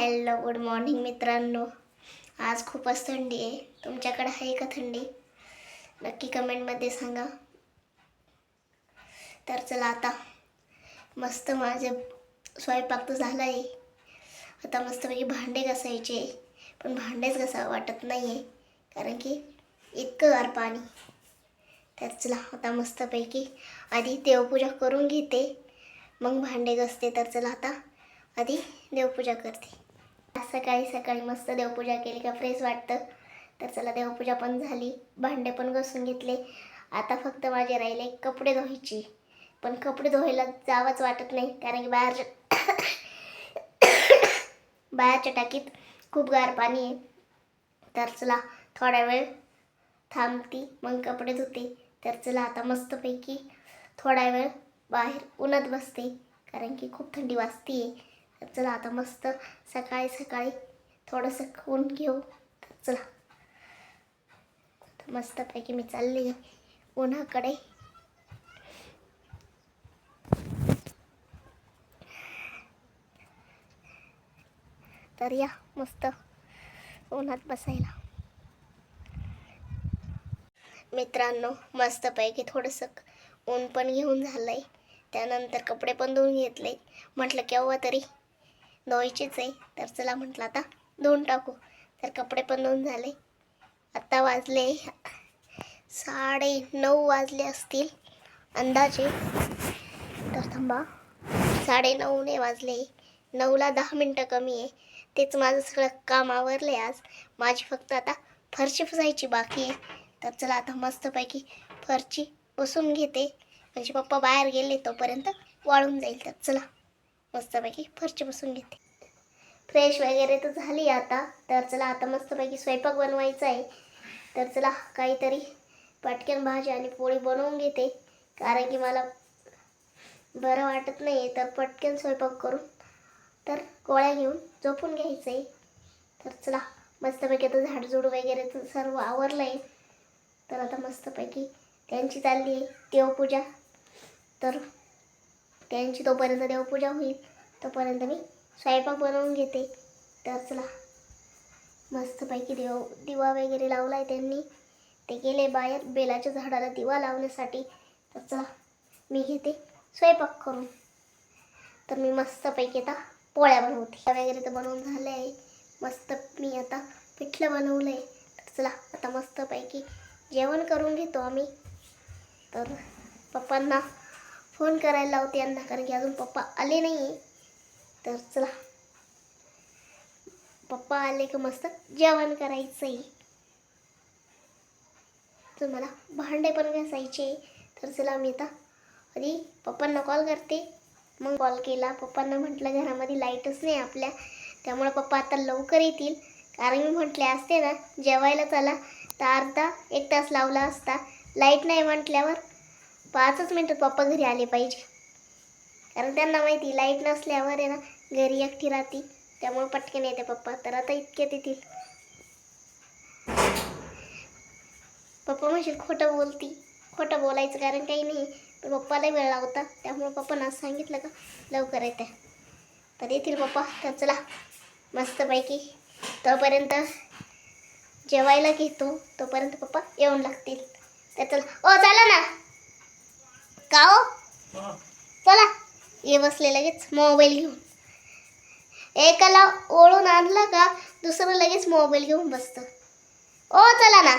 Hello good morning मित्रांनो. आज खूपच थंडी आहे. तुमच्याकडे आहे का थंडी? नक्की कमेंटमध्ये सांगा. तर चला आता मस्त माझे स्वयंपाक तर झाला आहे आता मस्तपैकी भांडे घासायचे. पण भांडेच घसा वाटत नाही आहे कारण की इतकं गार पाणी. तर चला आता मस्तपैकी आधी देवपूजा करून घेते. मग भांडे घासते. तर चला आता आधी देवपूजा करते. सकाळी सकाळी मस्त देवपूजा केली का फ्रेश वाटतं. तर चला देवपूजा पण झाली. भांडे पण घासून घेतले. आता फक्त माझे राहिले कपडे धुवायची. पण कपडे धुवायला जावंच वाटत नाही कारण की बाहेरच्या बाहेरच्या टाकीत खूप गार पाणी आहे. तर चला थोडा वेळ थांबती मग कपडे धुते. तर चला आता मस्तपैकी थोडा वेळ बाहेर उन्हात बसते कारण की खूप थंडी वाजते आहे चला आता मस्त सकाळी सकाळी थोडंसं ऊन घेऊ. चला. मस्तपैकी मी चालली उन्हाकडे. तर या मस्त उन्हात बसायला. मित्रांनो मस्तपैकी थोडंसं ऊन पण घेऊन झालं आहे त्यानंतर कपडे पण धुवून घेतले. म्हटलं केव्हा तरी धुवायचेच आहे. तर चला म्हटलं आता धुवून टाकू. तर कपडे पण धुवून झाले. आत्ता वाजले साडे नऊ वाजले असतील अंदाजे. तर थांबा. साडे नऊने वाजले. नऊला दहा मिनटं कमी आहे. तेच माझं सगळं काम आवरलं आहे आज. माझी फक्त आता फरशी पुसायची बाकी आहे. तर चला आता मस्तपैकी फरची पुसून घेते. म्हणजे पप्पा बाहेर गेले तोपर्यंत वाळून जाईल तर. चला. मस्तपैकी फरची बसून घेते. फ्रेश वगैरे तर झाली आता. तर चला आता मस्तपैकी स्वयंपाक बनवायचा आहे. तर चला काहीतरी पटकन भाजी आणि पोळी बनवून घेते. कारण की मला बरं वाटत नाही आहे तर पटकन स्वयंपाक करून तर गोळ्या घेऊन झोपून घ्यायचं आहे तर चला मस्तपैकी आता झाडझूड वगैरे तर सर्व आवरलं आहे तर आता मस्तपैकी त्यांची चालली आहे देवपूजा. तर त्यांची तोपर्यंत देवपूजा होईल. तोपर्यंत मी स्वयंपाक बनवून घेते. तर चला. मस्तपैकी देव दिवा वगैरे लावला आहे त्यांनी. ते गेले बाहेर बेलाच्या झाडाला दिवा लावण्यासाठी. तर चला मी घेते स्वयंपाक करून. तर मी मस्तपैकी आता पोळ्या बनवते. वगैरे तर बनवून झालं आहे. मस्त मी आता पिठलं बनवलं आहे तर चला आता मस्तपैकी जेवण करून घेतो आम्ही. तर पप्पांना फोन करायला लावते यांना कारण की अजून पप्पा आले नाही आहे तर चला. पप्पा आले का मस्त? जेवण करायचं आहे तर मला भांडे पण घासायचे तर चला मी आता आधी पप्पांना कॉल करते. मग कॉल केला. पप्पांना म्हटलं घरामध्ये लाईटच नाही आपल्या. त्यामुळे पप्पा आता लवकर येतील. कारण मी म्हटले असते ना जेवायला चला. तर अर्धा एक तास लावला असता. लाइट नाही म्हटल्यावर पाचच मिनटात पप्पा घरी आले पाहिजे. कारण त्यांना माहिती लाइट नसल्यावर आहे ना घरी एकटी राहती. त्यामुळे पटकन येते पप्पा. तर आता इतक्यात येतील. पप्पा म्हणजे खोटं बोलती. खोटं बोलायचं कारण काही नाही. पण पप्पालाही वेळ लावता त्यामुळे पप्पांना सांगितलं का लवकर येते. तर येतील पप्पा. तर चला मस्तपैकी. तोपर्यंत जेवायला घेतो. तोपर्यंत पप्पा येऊन लागतील. तर चला. ओ चला ना. का हो? चला ये बसले लगेच मोबाईल घेऊन. एकाला ओळून आणलं का दुसरं लगेच मोबाईल घेऊन बसतं. ओ चला ना.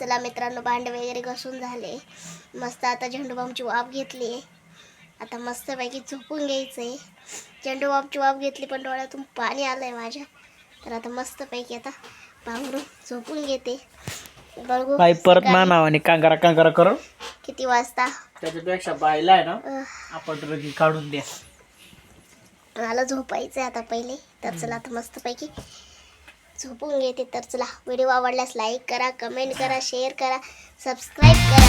चला मित्रांनो भांडे वगैरे घासून झाले. मस्त आता झेंडूबामची वाफ घेतली. आहे आता मस्तपैकी झोपून घ्यायचं आहे झेंडूबामची वाफ घेतली पण डोळ्यातून पाणी आलं आहे माझ्या. तर आता मस्तपैकी आता पांघरून झोपून घेते. बघू बाई परत सकाळी मा नावाने कांगारा कांगारा करून. किती वाजता? त्याच्यापेक्षा बायला आहे ना अह, आपण रगी काढून द्या. मला झोपायचं आहे आता पहिले. तर चला आता मस्तपैकी झोपून घेते. तर चला व्हिडिओ आवडल्यास लाईक करा कमेंट करा शेअर करा सबस्क्राईब करा.